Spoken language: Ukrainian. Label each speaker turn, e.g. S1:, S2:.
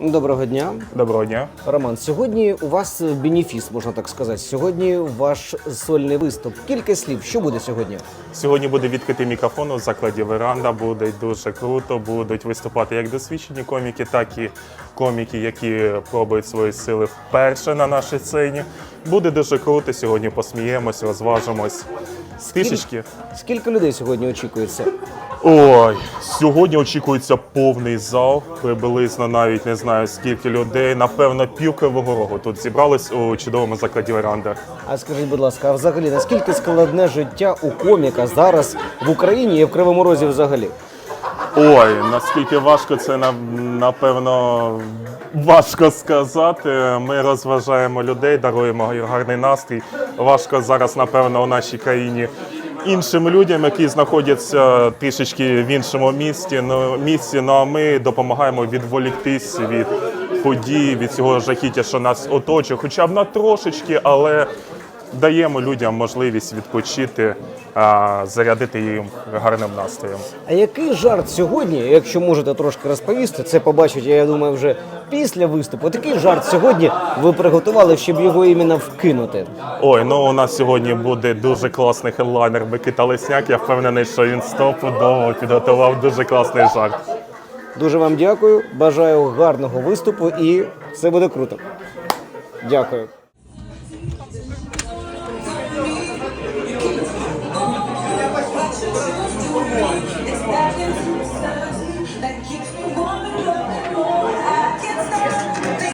S1: Доброго дня,
S2: Доброго дня.
S1: Роман. Сьогодні у вас бенефіс, можна так сказати. Сьогодні ваш сольний виступ. Кілька слів. Що буде сьогодні?
S2: Сьогодні буде відкритий мікрофон у закладі Веранда. Буде дуже круто. Будуть виступати як досвідчені коміки, так і коміки, які пробують свої сили вперше на нашій сцені. Буде дуже круто. Сьогодні посміємось, розважимось. Трішечки.
S1: Скільки людей сьогодні очікується?
S2: Ой, сьогодні очікується повний зал. Приблизно навіть не знаю скільки людей. Напевно, пів Кривого Рогу тут зібрались у чудовому закладі Веранда.
S1: А скажіть, будь ласка, а взагалі наскільки складне життя у коміка зараз в Україні і в Кривому Розі взагалі?
S2: Ой, наскільки важко це напевно важко сказати. Ми розважаємо людей, даруємо гарний настрій. Важко зараз, напевно, у нашій країні іншим людям, які знаходяться трішечки в іншому місті. Ну, місці. Ну а ми допомагаємо відволіктись від подій, від цього жахіття, що нас оточує, хоча б на трошечки, але даємо людям можливість відпочити, зарядити їм гарним настроєм.
S1: А який жарт сьогодні, якщо можете трошки розповісти, це побачить, я думаю, вже після виступу. Такий жарт сьогодні ви приготували, щоб його іменно вкинути.
S2: Ой, ну у нас сьогодні буде дуже класний хедлайнер Микита Лесняк. Я впевнений, що він стопудово підготував дуже класний жарт.
S1: Дуже вам дякую. Бажаю гарного виступу і все буде круто. Дякую. Thank you.